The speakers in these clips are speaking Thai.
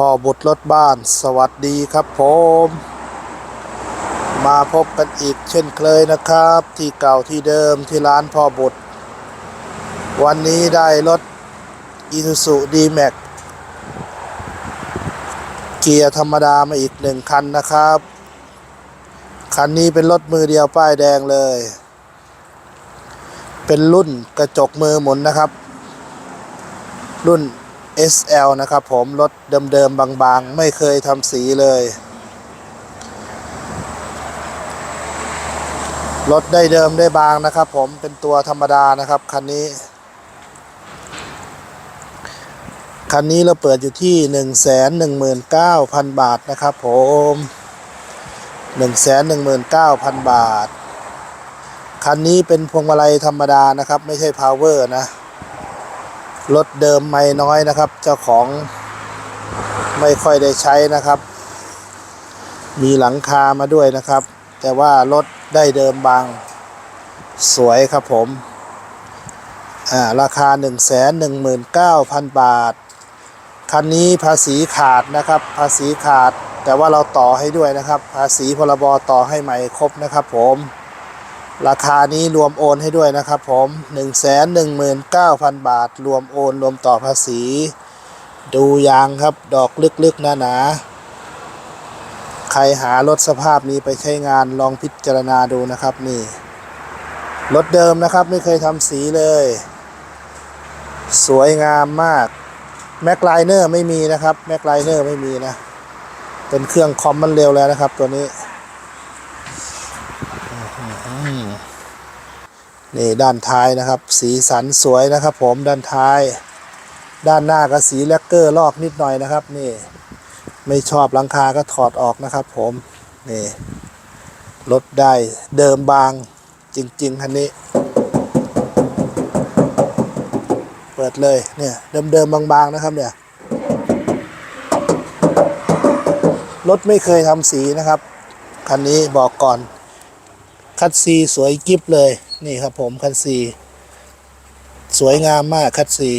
พ่อบุตรรถบ้านสวัสดีครับผม มาพบกันอีกเช่นเคยนะครับ ที่เก่าที่เดิมที่ร้านพ่อบุตร วันนี้ได้รถ Isuzu D-Max เกียร์ธรรมดามาอีกหนึ่งคันนะครับ คันนี้เป็นรถมือเดียวป้ายแดงเลย เป็นรุ่นกระจกมือหมุนนะครับ รุ่น SL นะครับผมรถเดิมๆบางๆ ไม่เคยทำสีเลย รถได้เดิมได้บางนะครับผมเป็นตัวธรรมดานะครับคันนี้ คันนี้เราเปิดอยู่ที่ 1 1 9 0 0 0 บาทนะครับผม 1 1 9 0 0 0 บาท คันนี้เป็นพวงมาลัยธรรมดานะครับ ไม่ใช่ power นะ รถเดิมไม่น้อยนะครับ เจ้าของไม่ค่อยได้ใช้นะครับ มีหลังคามาด้วยนะครับ แต่ว่ารถได้เดิมบางสวยครับผม อ่า ราคา 1 1 9 0 0 0 บาท คันนี้ภาษีขาดนะครับ ภาษีขาด แต่ว่าเราต่อให้ด้วยนะครับ ภาษีพรบต่อให้ใหม่ครบนะครับผม ราคานี้รวมโอนให้ด้วยนะครับผม119,000 บาท รวมโอน รวมต่อภาษี ดูยางครับดอกลึกๆหนาๆ ใครหารถสภาพนี้ไปใช้งานลองพิจารณาดูนะครับนี่ รถเดิมนะครับไม่เคยทำสีเลย สวยงามมาก แม็กไลเนอร์ไม่มีนะครับ แม็กไลเนอร์ไม่มีนะ เป็นเครื่องคอมมันเร็วแล้วนะครับตัวนี้ นี่ด้านท้ายนะครับ สีสันสวยนะครับผมด้านท้าย ด้านหน้าก็สีแลกเกอร์ลอกนิดหน่อยนะครับ นี่ ไม่ชอบหลังคาก็ถอดออกนะครับผม นี่รถได้เดิมบางจริงๆคันนี้ เปิดเลยเนี่ยเดิมๆบางๆนะครับเนี่ยรถไม่เคยทำสีนะครับ คันนี้บอกก่อน คัดซีสวยกิฟเลย นี่ครับผมคัดซีสวยงามมากคัดซี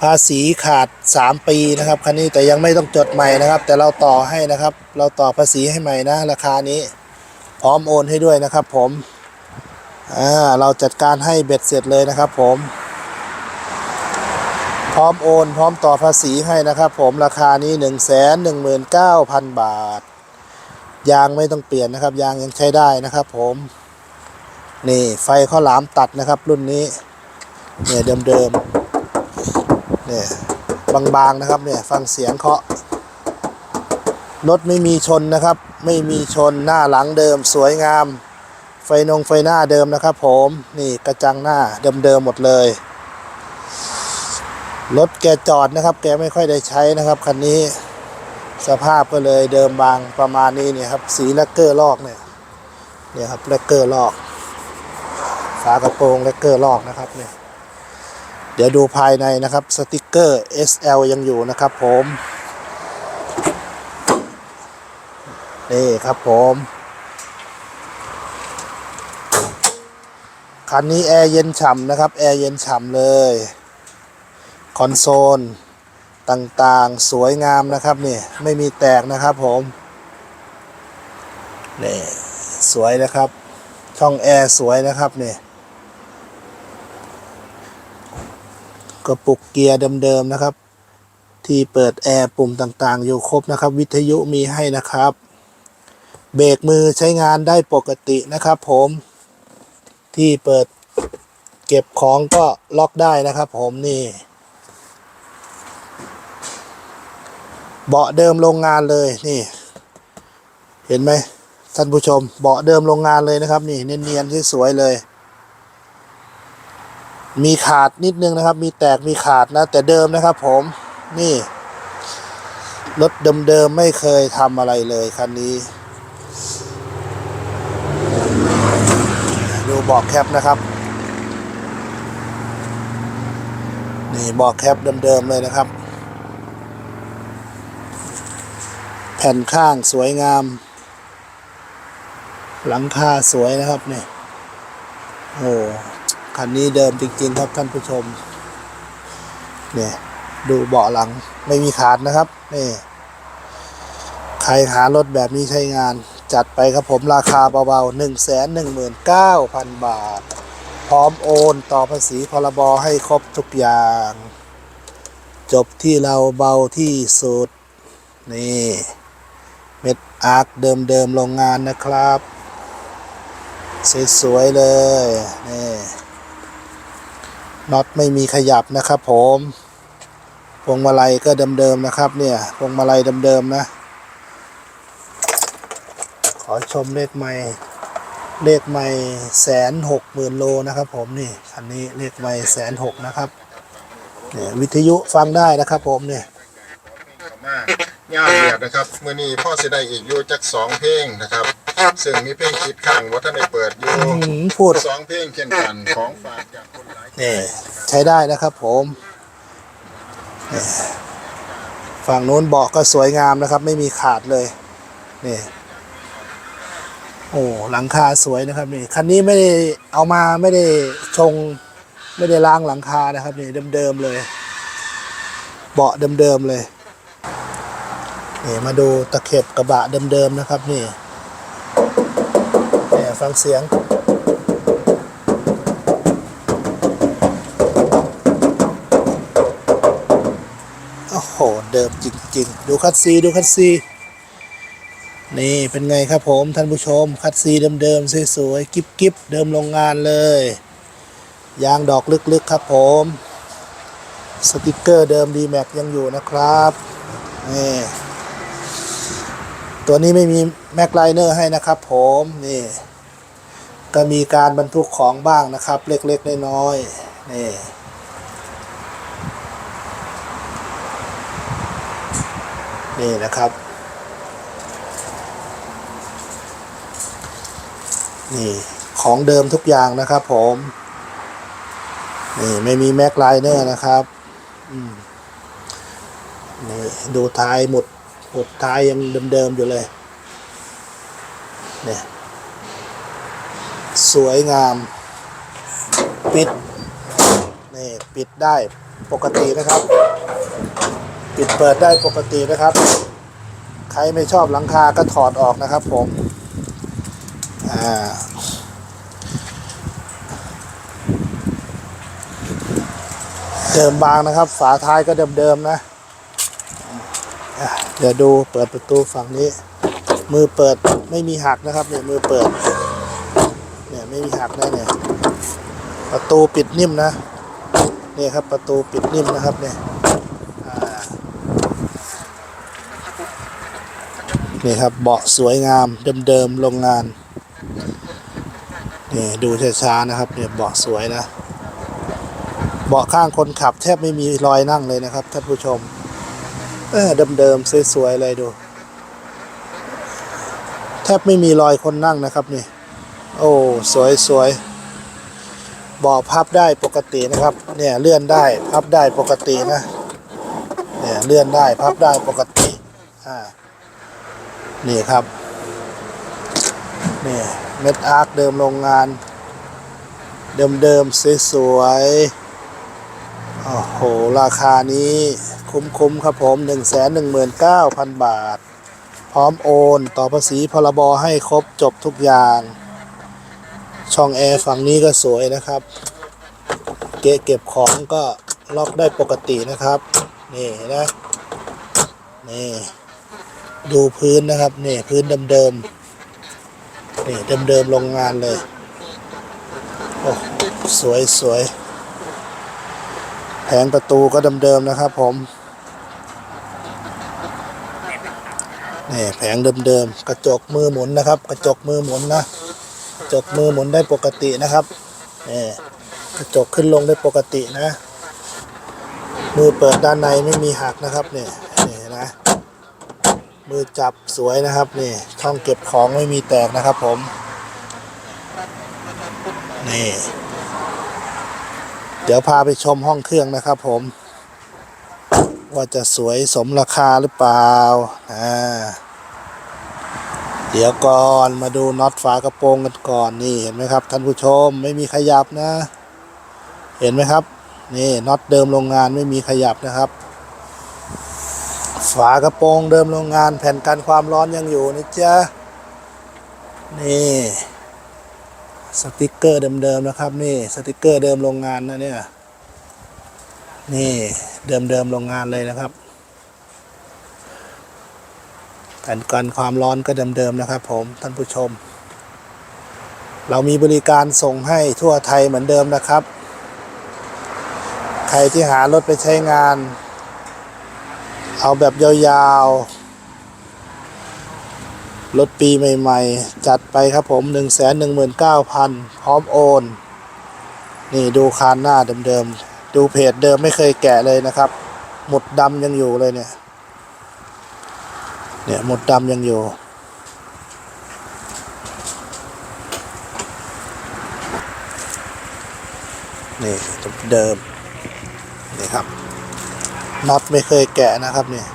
ภาษีขาด 3 ปีนะครับคันนี้แต่ยังไม่ต้องจดใหม่นะครับ แต่เราต่อให้นะครับ เราต่อภาษีให้ใหม่นะ ราคานี้ พร้อมโอนให้ด้วยนะครับ ผมอ่าเราจัดการให้เบ็ดเสร็จเลยนะครับ ผม พร้อมโอน พร้อมต่อภาษีให้นะครับ ผมราคานี้ 1 1 9 0 0 0 บาท ยางไม่ต้องเปลี่ยนนะครับ ยางยังใช้ได้นะครับ ผม นี่ไฟข้าวหลามตัดนะครับ รุ่นนี้ เนี่ยเดิมๆเนี่ยบางๆนะครับเนี่ยฟังเสียงเคาะรถไม่มีชนนะครับ ไม่มีชนหน้าหลังเดิม สวยงาม ไฟนงไฟหน้าเดิมนะครับ ผมนี่กระจังหน้าเดิมๆหมดเลยรถแกจอดนะครับ แกไม่ค่อยได้ใช้นะครับคันนี้สภาพก็เลยเดิมบางประมาณนี้เนี่ยครับ สีแลกเกอร์ลอกเนี่ยเนี่ยครับแลกเกอร์ลอก ฝากระโปรงแลกเกอร์ลอกนะครับเนี่ยเดี๋ยวดูภายในนะครับสติกเกอร์ SL ยังอยู่นะครับผมนี่ครับผมคันนี้แอร์เย็นฉ่ำนะครับแอร์เย็นฉ่ำเลยคอนโซลต่างๆสวยงามนะครับนี่ไม่มีแตกนะครับผมนี่สวยนะครับ ช่องแอร์สวยนะครับนี่ ระปุกเกียร์เดิมๆนะครับ ที่เปิดแอร์ปุ่มต่างๆ อยู่ครบนะครับ วิทยุมีให้นะครับ เบรกมือใช้งานได้ปกตินะครับ ผมที่เปิดเก็บของก็ล็อกได้นะครับ ผมนี่เบาะเดิมโรงงานเลยนี่ เห็นไหมท่านผู้ชมเบาะเดิมโรงงานเลยนะครับ นี่เนียนๆสวยๆเลย มีขาดนิดนึงนะครับ มีแตกมีขาดนะ แต่เดิมนะครับ ผมนี่ รถเดิมๆไม่เคยทำอะไรเลยคันนี้ ดูบอกแคปนะครับ นี่บอกแคปเดิมๆเลยนะครับ แผ่นข้างสวยงาม หลังคาสวยนะครับเนี่ยโอ้ คันนี้เดิมจริง ๆ ครับท่านผู้ชม เนี่ยดูเบาะหลังไม่มีขาดนะครับนี่ใครหารถแบบนี้ใช้งาน จัดไปครับผมราคาเบาๆ 1 1 9 0 0 0 บาท พร้อมโอนต่อภาษีพรบให้ครบทุกอย่าง จบที่เราเบาที่สุด นี่ เม็ดอาร์คเดิมๆโรงงานนะครับ สวยๆเลย นี่ น็อตไม่มีขยับนะครับผมพวงมาลัยก็เดิมๆนะครับ เนี่ยพวงมาลัยเดิมๆนะ ขอชมเลขไม่เลขไม่แสนหกหมื่นโลนะครับ ผมนี่คันนี้เลขไม่แสนหกนะครับเนี่ยวิทยุฟังได้นะครับผมเนี่ยเข้ามาย่าเรียดนะครับเมื่อนี้พ่อเสิได้อีกอยู่จักสองเพลงนะครับ ซึ่งมีเพลงคิดข้างว่าท่านได้เปิดอยู่อืมพูด สองเพลงเช่นกันของฝากจากคนหลายนี่ใช้ได้นะครับผมนี่ฝั่งนู้นเบาะก็สวยงามนะครับ ไม่มีขาดเลยนี่โอ้หลังคาสวยนะครับนี่คันนี้ไม่ได้เอามาไม่ได้ชง ไม่ได้ล้างหลังคานะครับนี่เดิมๆเลย เบาะเดิมๆเลยนี่มาดูตะเข็บกระบะเดิมๆนะครับนี่เนี่ย ฟังเสียงโอ้โห เดิมจริง ๆ ดูคัดซีดูคัดซี นี่เป็นไงครับผม ท่านผู้ชม คัดซีเดิมๆสวยๆกิ๊บๆเดิมโรงงานเลย ยางดอกลึกๆครับผม สติกเกอร์เดิมดีแม็กยังอยู่นะครับนี่ตัวนี้ไม่มีแม็กไลเนอร์ให้นะครับผม นี่ ก็มีการบรรทุกของบ้างนะครับ เล็กๆน้อยๆนี่นี่นะครับ นี่ของเดิมทุกอย่างนะครับผม นี่ไม่มีแม็กไลเนอร์นะครับนี่ดูท้ายหมดหมดท้ายยังเดิมๆอยู่เลย เนี่ย สวยงาม ปิดนี่ปิดได้ปกตินะครับ ปิดเปิดได้ปกตินะครับ ใครไม่ชอบหลังคาก็ถอดออกนะครับผมอ่าเดิมบางนะครับ ฝาท้ายก็เดิมๆนะอะเดี๋ยวดูเปิดประตูฝั่งนี้ มือเปิดไม่มีหักนะครับเนี่ยมือเปิด ไม่มีหักนะเนี่ย ประตูปิดนิ่มนะเนี่ยครับประตูปิดนิ่มนะครับเนี่ยนี่ครับเบาะสวยงามเดิมๆโรงงานนี่ดูช้าๆนะครับเนี่ยเบาะสวยนะเบาะข้างคนขับแทบไม่มีรอยนั่งเลยนะครับท่านผู้ชม เออเดิมๆสวยๆเลยดู แทบไม่มีรอยคนนั่งนะครับนี่ โอ้สวยสวยบาะพับได้ปกตินะครับ เนี่ยเลื่อนได้พับได้ปกตินะ เนี่ยเลื่อนได้พับได้ปกติ อ่า นี่ครับ นี่เม็ดอาร์คเดิมโรงงาน เดิมๆสวยๆโอ้โห ราคานี้คุ้มๆครับผม 1 1 9 0 0 0 บาท พร้อมโอน ต่อภาษีพรบให้ครบจบทุกอย่าง ช่องแอร์ฝั่งนี้ก็สวยนะครับ เกะเก็บของก็ล็อกได้ปกตินะครับ นี่นะนี่ดูพื้นนะครับนี่พื้นเดิมๆนี่เดิมๆโรงงานเลยโอ้สวยสวยแผงประตูก็เดิมๆนะครับผมนี่แผงเดิมๆกระจกมือหมุนนะครับ กระจกมือหมุนนะ จกมือหมุนได้ปกตินะครับนี่กระจกขึ้นลงได้ปกตินะ มือเปิดด้านในไม่มีหักนะครับนี่นี่นะมือจับสวยนะครับนี่ช่องเก็บของไม่มีแตกนะครับผมนี่เดี๋ยวพาไปชมห้องเครื่องนะครับผม ว่าจะสวยสมราคาหรือเปล่าอ่า เดี๋ยวก่อนมาดูน็อตฝากระโปรงกันก่อนนี่เห็นไหมครับ ท่านผู้ชมไม่มีขยับนะ เห็นไหมครับนี่น็อตเดิมโรงงานไม่มีขยับนะครับ ฝากระโปรงเดิมโรงงานแผ่นกันความร้อนยังอยู่นะจ๊ะนี่สติกเกอร์เดิมๆนะครับนี่สติกเกอร์เดิมโรงงานนะเนี่ยนี่เดิมๆโรงงานเลยนะครับ แผ่นกันความร้อนก็เดิมๆนะครับ ผมท่านผู้ชม เรามีบริการส่งให้ทั่วไทยเหมือนเดิมนะครับ ใครที่หารถไปใช้งาน เอาแบบยาวๆ รถปีใหม่ๆ จัดไปครับผม 1 1 9 0 0 0 พร้อมโอน นี่ดูคานหน้าเดิมๆ ดูเพจเดิมไม่เคยแกะเลยนะครับ หมุดดำยังอยู่เลยเนี่ย เนี่ยหมดดำยังอยู่ นี่เดิมนี่ครับน็อตไม่เคยแกะนะครับเนี่ย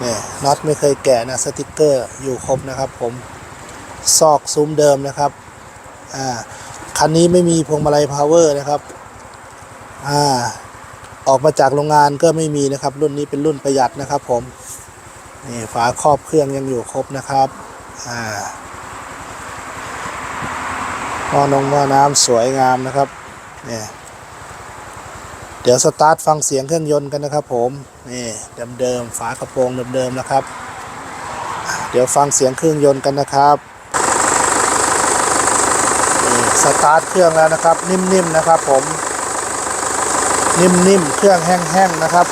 เนี่ยน็อตไม่เคยแกะนะสติกเกอร์อยู่ครบนะครับผมซอกซุ้มเดิมนะครับอ่าคันนี้ไม่มีพวงมาลัยพาวเวอร์นะครับอ่าออกมาจากโรงงานก็ไม่มีนะครับ รุ่นนี้เป็นรุ่นประหยัดนะครับผม นี่ฝาครอบเครื่องยังอยู่ครบนะครับ อ่าหม้อนงหม้อน้ำสวยงามนะครับ เนี่ย เดี๋ยวสตาร์ทฟังเสียงเครื่องยนต์กันนะครับผม นี่เดิมๆฝากระโปรงเดิมๆนะครับ เดี๋ยวฟังเสียงเครื่องยนต์กันนะครับนี่สตาร์ทเครื่องแล้วนะครับ นิ่มๆนะครับผม นิ่มๆ เครื่องแห้งๆนะครับ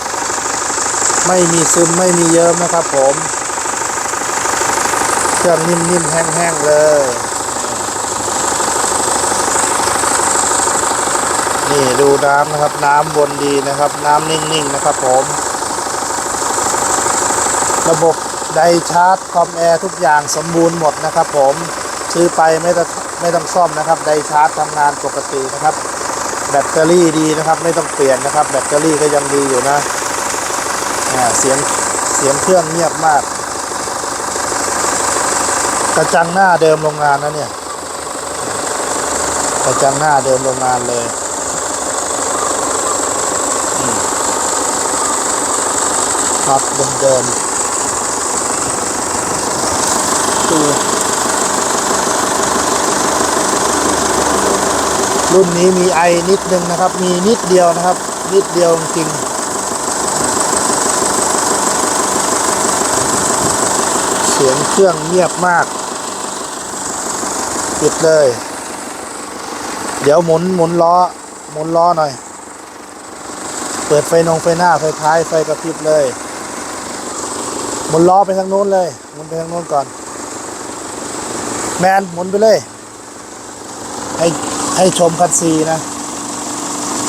ไม่มีซึมไม่มีเยิ้มนะครับผมเครื่องนิ่มๆแห้งๆเลย นี่ดูน้ำนะครับ น้ำวนดีนะครับ น้ำนิ่งๆนะครับผม ระบบไดชาร์จคอมแอร์ทุกอย่างสมบูรณ์หมดนะครับ ผมซื้อไปไม่ต้องไม่ต้องซ่อมนะครับไดชาร์จทำงานปกตินะครับ แบตเตอรี่ดีนะครับ ไม่ต้องเปลี่ยนนะครับ แบตเตอรี่ก็ยังดีอยู่นะ เสียงเสียงเครื่องเงียบมาก กระจังหน้าเดิมโรงงานนะเนี่ย กระจังหน้าเดิมโรงงานเลยครับเดิมๆดูรุ่นนี้มีไอนิดนึงนะครับ มีนิดเดียวนะครับ นิดเดียวจริงๆเสียงเครื่องเงียบมากปิดเลย เดี๋ยวหมุนหมุนล้อ หมุนล้อหน่อย เปิดไฟนงไฟหน้าไฟท้ายไฟกระพริบเลย หมุนล้อไปทางโน้นเลย หมุนไปทางโน้นก่อน แมนหมุนไปเลย ให้ให้ชมคันซีนะ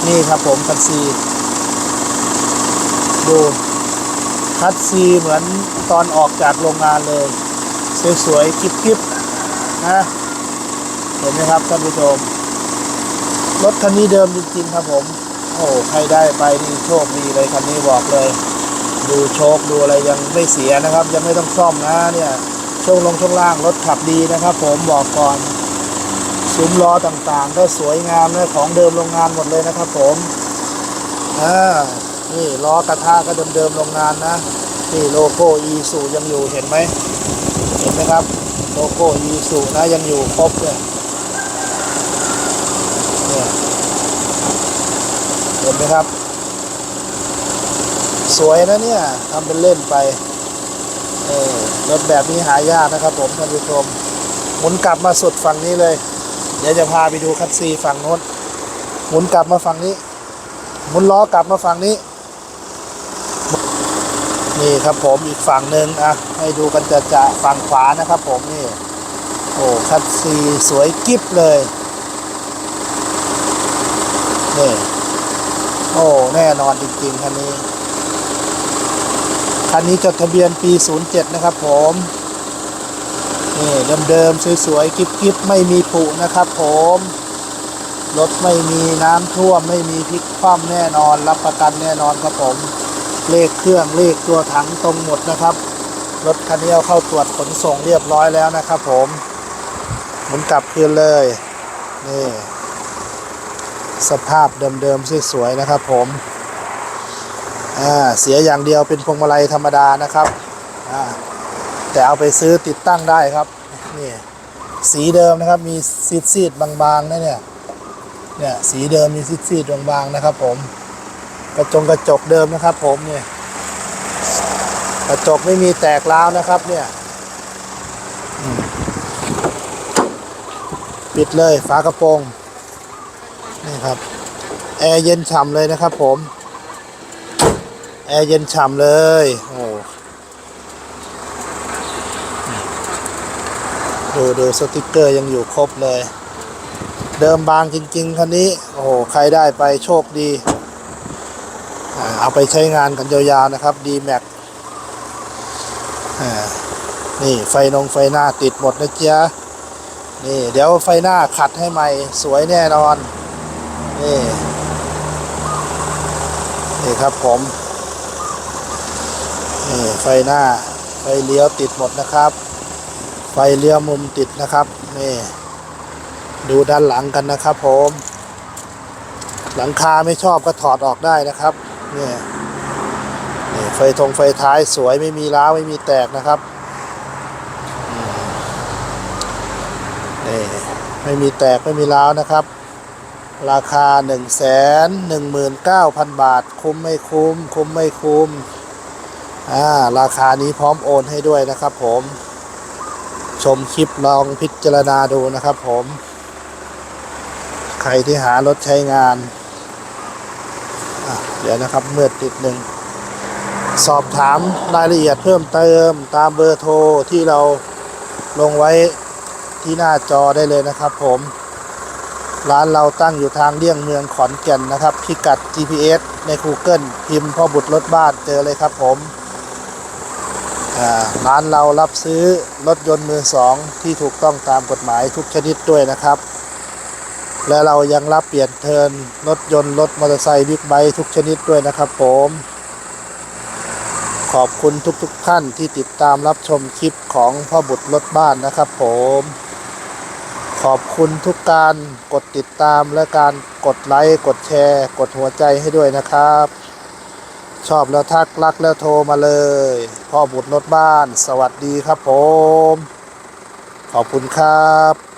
นี่ครับผมคันซี ดู คัดซีเหมือนตอนออกจากโรงงานเลย สวยๆกิ๊บๆนะเห็นไหมครับท่านผู้ชม รถคันนี้เดิมจริงๆครับผม โอ้ใครได้ไปนี่โชคดีเลยคันนี้บอกเลย ดูโชคดูอะไรยังไม่เสียนะครับ ยังไม่ต้องซ่อมนะเนี่ยช่วงลงช่วงล่างรถขับดีนะครับ ผมบอกก่อนซุ้มล้อต่างๆ ก็สวยงามนะของเดิมโรงงานหมดเลยนะครับ ผมอ่า นี่ล้อกระทะก็เดิมๆโรงงานนะ นี่โลโก้อีสูยังอยู่เห็นไหมเห็นไหมครับ โลโก้อีสูนะยังอยู่ครบเลยเนี่ยเห็นไหมครับ สวยนะเนี่ยทำเป็นเล่นไปเออรถแบบนี้หายากนะครับผมท่านผู้ชมหมุนกลับมาสุดฝั่งนี้เลย เดี๋ยวจะพาไปดูคัตซีฝั่งโน้นหมุนกลับมาฝั่งนี้หมุนล้อกลับมาฝั่งนี้ นี่ครับผมอีกฝั่งหนึ่งอะให้ดูกันจะจะฝั่งขวานะครับผมนี่โอ้คัตซีสวยกิ๊บเลยนี่โอ้แน่นอนจริงๆคันนี้คันนี้จดทะเบียนปี 07 นะครับผมนี่เดิมๆสวยๆกิ๊บๆไม่มีผุนะครับผมรถไม่มีน้ำท่วมไม่มีพลิกคว่ำแน่นอน รับประกันแน่นอนครับผม เลขเครื่องเลขตัวถังตรงหมดนะครับ รถคันนี้เอาเข้าตรวจขนส่งเรียบร้อยแล้วนะครับผมหมุนกลับคืนเลยนี่สภาพเดิมๆสวยๆนะครับผมอ่าเสียอย่างเดียวเป็นพวงมาลัยธรรมดานะครับแต่เอาไปซื้อติดตั้งได้ครับนี่สีเดิมนะครับมีซีดซีดๆบางๆนะเนี่ยเนี่ยสีเดิมมีซีดซีดๆบางๆนะครับผม กระจงกระจกเดิมนะครับ ผมเนี่ยกระจกไม่มีแตกร้าวนะครับเนี่ยปิดเลยฝากระโปรงนี่ครับแอร์เย็นฉ่ำเลยนะครับ ผมแอร์เย็นฉ่ำเลยโอ้ดูดูสติกเกอร์ยังอยู่ครบเลย เดิมบางจริง ๆคันนี้ โอ้โห ใครได้ไปโชคดี เอาไปใช้งานกันยาวๆนะครับ d m a x นี่ไฟนงไฟหน้าติดหมดนะเจ๊ะนี่เดี๋ยวไฟหน้าขัดให้ใหม่สวยแน่นอน นี่ นี่ครับผม นี่ไฟหน้า ไฟเลี้ยวติดหมดนะครับ ไฟเลี้ยวมุมติดนะครับ นี่ ดูด้านหลังกันนะครับผม หลังคาไม่ชอบก็ถอดออกได้นะครับ นี่นี่ไฟทงไฟท้ายสวยไม่มีร้าวไม่มีแตกนะครับนี่ไม่มีแตกไม่มีร้าวนะครับ ราคา 1 1 9 0 0 0 บาท คุ้มไม่คุ้ม คุ้มไม่คุ้มอ่าราคานี้พร้อมโอนให้ด้วยนะครับผมชมคลิปลองพิจารณาดูนะครับผม ใครที่หารถใช้งาน เดี๋ยวนะครับเมื่อติดหนึ่ง สอบถามรายละเอียดเพิ่มเติมตามเบอร์โทรที่เราลงไว้ที่หน้าจอได้เลยนะครับผม ร้านเราตั้งอยู่ทางเลี่ยงเมืองขอนแก่นนะครับ พิกัด GPS ใน Google พิมพ์พ่อบุตรรถบ้านเจอเลยครับผมร้านเรารับซื้อรถยนต์มือสองที่ถูกต้องตามกฎหมายทุกชนิดด้วยนะครับ และเรายังรับเปลี่ยนเทิร์นรถยนต์รถมอเตอร์ไซค์บิ๊กไบค์ทุกชนิดด้วยนะครับผม ขอบคุณทุกๆทท่านที่ติดตามรับชมคลิปของพ่อบุตรรถบ้านนะครับผม ขอบคุณทุกการกดติดตามและการกดไลค์กดแชร์ กดหัวใจให้ด้วยนะครับ ชอบแล้วทักรักแล้วโทรมาเลย พ่อบุตรรถบ้าน สวัสดีครับผม ขอบคุณครับ